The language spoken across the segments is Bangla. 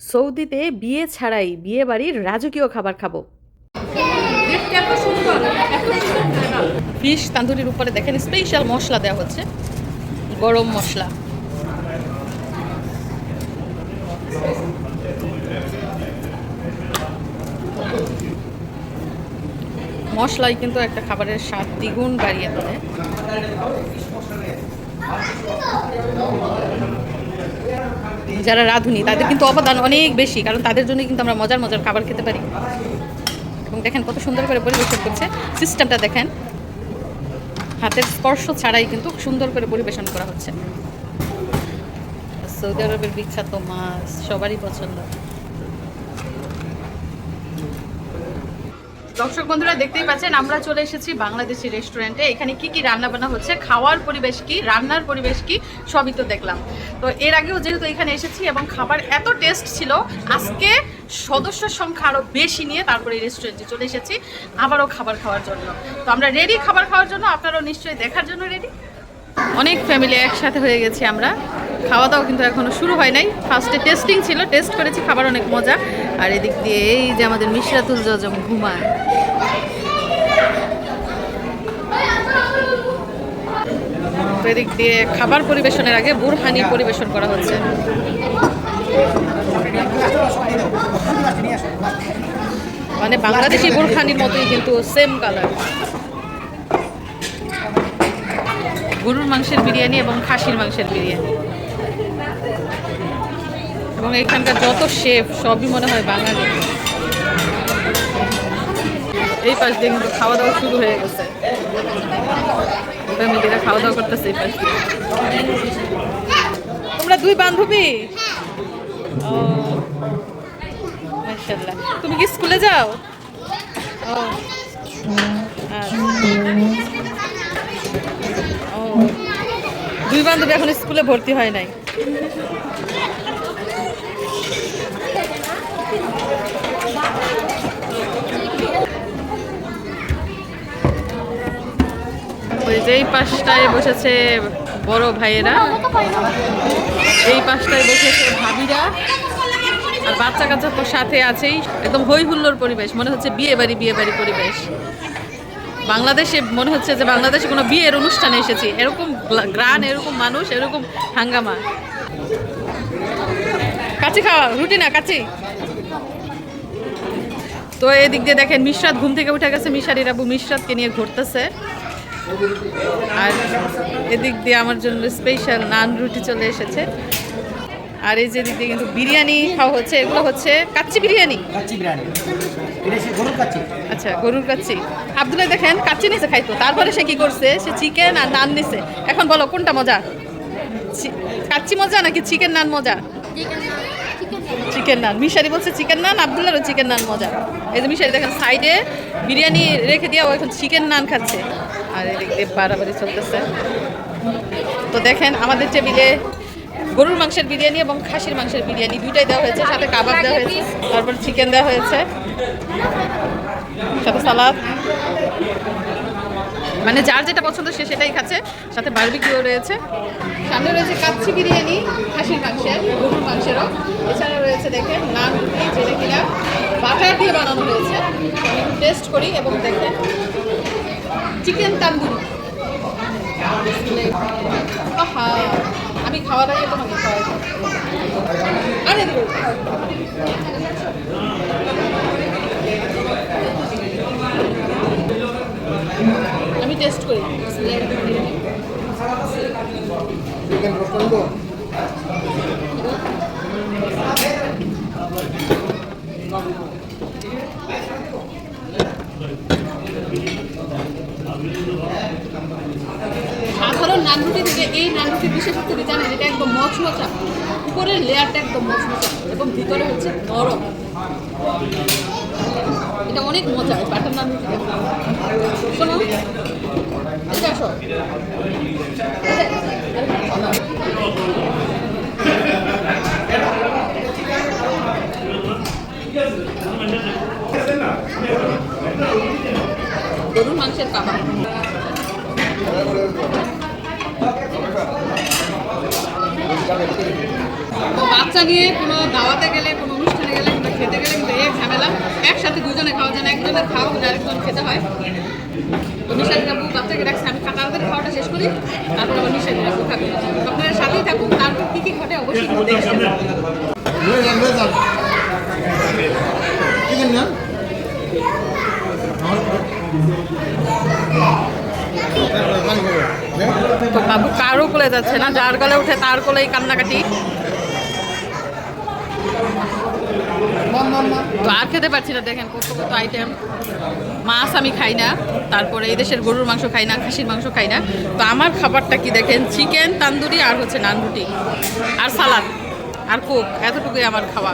সৌদিতে বিয়ে ছাড়াই বিয়ে বাড়ির রাজকীয় খাবার খাব। ফিশ তান্দুরির উপরে দেখেন স্পেশাল মশলা দেওয়া হচ্ছে। গরম মশলা। মশলাই কিন্তু একটা খাবারের স্বাদ দ্বিগুণ বাড়িয়ে তোলে যারা রাঁধুনি, তাদের কিন্তু অবদান অনেক বেশি, কারণ তাদের জন্য কিন্তু আমরা মজার মজার খাবার খেতে পারি। এবং দেখেন কত সুন্দর করে পরিবেশন করছে। সিস্টেমটা দেখেন, হাতের স্পর্শ ছাড়াই কিন্তু সুন্দর করে পরিবেশন করা হচ্ছে। সৌদি আরবের বিখ্যাত মাছ, সবারই পছন্দ। দর্শক বন্ধুরা, দেখতেই পাচ্ছেন, আমরা চলে এসেছি বাংলাদেশি রেস্টুরেন্টে। এখানে কি কি রান্না বান্না হচ্ছে, খাওয়ার পরিবেশ কি, রান্নার পরিবেশ কি, সবই তো দেখলাম। তো এর আগেও যেহেতু এখানে এসেছি এবং খাবার এত টেস্ট ছিল, আজকে সদস্য সংখ্যা আরও বেশি নিয়ে তারপরে এই রেস্টুরেন্টে চলে এসেছি, আবারও খাবার খাওয়ার জন্য। তো আমরা রেডি খাবার খাওয়ার জন্য, আপনারাও নিশ্চয়ই দেখার জন্য রেডি অনেক ফ্যামিলি একসাথে হয়ে গেছি আমরা। খাওয়া দাওয়া কিন্তু এখনও শুরু হয় নাই। ফার্স্টে টেস্টিং ছিল টেস্ট করেছি, খাবার অনেক মজা। আর এদিক দিয়ে এই যে আমাদের মিশরাতুল জজম ঘুমায়। এদিক দিয়ে খাবার পরিবেশনের আগে বুরহানি পরিবেশন করা হচ্ছে। মানে বাংলাদেশি বুরহানির মতোই কিন্তু সেম কালার গরুর মাংসের বিরিয়ানি এবং খাসির মাংসের বিরিয়ানি। এবং এখানকার যত শেফ, সবই মনে হয় বাঙালি। এই পাশ দিয়ে কিন্তু খাওয়া দাওয়া শুরু হয়ে গেছে। ফ্যামিলিরা খাওয়া দাওয়া করতেছে এই পাশ তোমরা দুই বান্ধবী? ও, মাশাআল্লাহ। তুমি কি স্কুলে যাও? আচ্ছা। ও, দুই বান্ধবী এখন স্কুলে ভর্তি হয় নাই। ওই যে এই পাশটায় বসেছে বড় ভাইয়েরা, এই পাশটায় বসেছে ভাবিরা। আর বাচ্চা কাচ্চা তো সাথে আছেই, একদম হই হুল্লোর পরিবেশ, মনে হচ্ছে বিয়ে বাড়ি বিয়ে বাড়ি পরিবেশ। বাংলাদেশে মনে হচ্ছে যে বাংলাদেশে কোনো বিয়ের অনুষ্ঠানে এসেছি। এরকম গ্রান, এরকম মানুষ, এরকম হাঙ্গামা। কাচি খাওয়া, রুটি না, কাচি। তো এদিক দিয়ে দেখেন, মিশরাত ঘুম থেকে উঠে গেছে, মিশারির আবু মিশরাতকে নিয়ে ঘুরতেছে। আর এদিক দিয়ে আমার জন্য স্পেশাল নান রুটি চলে এসেছে। আর এই যে দিক দিয়ে কিন্তু বিরিয়ানি খাওয়া হচ্ছে এগুলো হচ্ছে কাচ্চি বিরিয়ানি? আচ্ছা গরুর কাচ্চি। আব্দুল্লাহ দেখেন কাচ্চি নিচে খাইতো। তারপরে সে কি করছে? সে চিকেন আর নান নিছে। এখন বলো কোনটা মজা? কাচ্চি মজা নাকি চিকেন নান মজা? চিকেন নান। মিশারি বলছে চিকেন নান আবদুল্লাহরও চিকেন নান মজা। এই যে মিশারি দেখেন সাইডে বিরিয়ানি রেখে দিয়ে ও এখন চিকেন নান খাচ্ছে। আর এদিক দিয়ে বাড়াবাড়ি চলতেছে। তো দেখেন, আমাদের টেবিলে গরুর মাংসের বিরিয়ানি এবং খাসির মাংসের বিরিয়ানি দুইটাই দেওয়া হয়েছে, সাথে কাবাব দেওয়া হয়েছে, তারপর চিকেন দেওয়া হয়েছে। সাথে সালাদ। মানে যার যেটা পছন্দ সে সেটাই খাচ্ছে, সাথে বারবিকিউ রয়েছে। সামনে রয়েছে কাচ্চি বিরিয়ানি, খাসির মাংসের, গরুর মাংসেরও। এছাড়া রয়েছে দেখেন নান রুটি যেটা কিনা, বাটার দিয়ে বানানো হয়েছে। আমি টেস্ট করি এবং দেখেন চিকেন তান্দুরি আমি খাওয়ার আগে তোমাকে খাওয়াই। আমি টেস্ট করি। চিকেন নানরুটি থেকে, এই নানরুটির বিশেষত্ব কি জানেন, এটা একদম মচমচা। উপরের লেয়ারটা একদম মচমচা, এবং ভিতরে হচ্ছে নরম। এটা অনেক মজা বাটার নানরুটি শোনো আসো গরুর মাংসের কাবাব। বাচ্চা নিয়ে কোনো দাওয়াতে গেলে, কোনো অনুষ্ঠানে গেলে, কোনো খেতে গেলে কিন্তু এই ঝামেলা। একসাথে দুজনে খাওয়া যায় না, একজনের খাওয়া হলে আরেকজন খেতে হয়। নিশাদ বাবু বাচ্চাকে রাখছে আমি তাড়াতাড়ি খাওয়াটা শেষ করি, তারপরে আমার নিশাদ বাবু খাবে। আপনারা সাথেই থাকুন, তারপর কী কী ঘটে অবশ্যই তো বাবু কারও কোলে যাচ্ছে না, যার গলে উঠে তার কোলেই কান্নাকাটি। তো আর খেতে পারছি না, দেখেন কত কত আইটেম মাছ আমি খাই না, তারপরে এই দেশের গরুর মাংস খাই না, খাসির মাংস খাই না। তো আমার খাবারটা কি দেখেন চিকেন তান্দুরি আর হচ্ছে নান রুটি আর সালাদ, আর কোক, এতটুকুই আমার খাওয়া।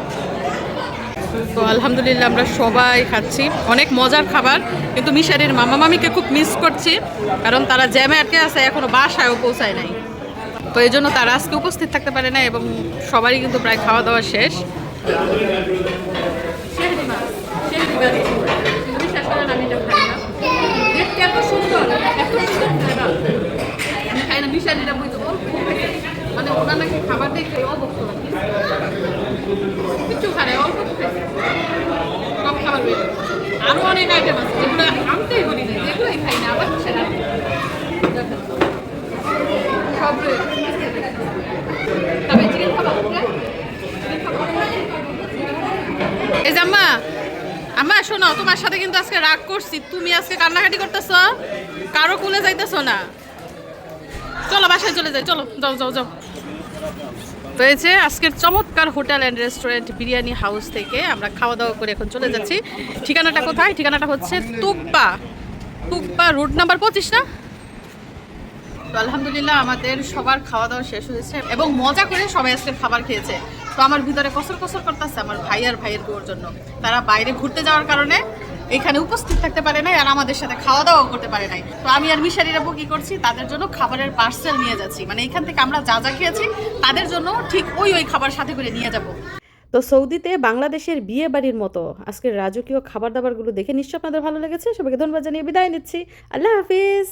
তো আলহামদুলিল্লাহ আমরা সবাই খাচ্ছি। অনেক মজার খাবার, কিন্তু মিশারির মামা মামিকে খুব মিস করছি, কারণ তারা জ্যামে আটকে আছে, এখনও বাসায়ও পৌঁছায় নাই। তো এই জন্য তারা আজকে উপস্থিত থাকতে পারে না এবং সবারই কিন্তু প্রায় খাওয়া দাওয়া শেষ। মানে ওরা নাকি খাবার দেখে আরও অনেক আইটেম আছে এই যে আম্মা আম্মা, শোনো, তোমার সাথে কিন্তু আজকে রাগ করছি। তুমি আজকে কান্নাকাটি করতেছ? কারও কুলে যাইতেছ না? চলো, বাসায় চলে যাই। চলো, যাও যাও যাও। যে আজকের চমৎকার hotel and restaurant biryani house থেকে। আমরা খাওয়া দাওয়া করে এখন চলে যাচ্ছি। ঠিকানাটা কোথায়? ঠিকানাটা হচ্ছে তুব্বা। তুব্বা রোড নাম্বার পঁচিশ না? তো আলহামদুলিল্লাহ আমাদের সবার খাওয়া দাওয়া শেষ হয়েছে এবং মজা করে সবাই আজকে খাবার খেয়েছে। তো আমার ভিতরে কসর কসর করতেছে আমার ভাই আর ভাইয়ের বউর জন্য। তারা বাইরে ঘুরতে যাওয়ার কারণে এখানে উপস্থিত থাকতে পারে নাই আর আমাদের সাথে খাওয়া দাওয়াও করতে পারে নাই। তো আমি আর মিশারিরা কি করছি, তাদের জন্য খাবারের পার্সেল নিয়ে যাচ্ছি। মানে এখান থেকে আমরা যা যা খেয়েছি, তাদের জন্য ঠিক ওই ওই খাবার সাথে করে নিয়ে যাব। তো সৌদিতে বাংলাদেশের বিয়ে বাড়ির মতো আজকের রাজকীয় খাবার দাবারগুলো দেখে নিশ্চয় আপনাদের ভালো লেগেছে। সবাইকে ধন্যবাদ জানিয়ে বিদায় নিচ্ছি। আল্লাহ হাফিজ।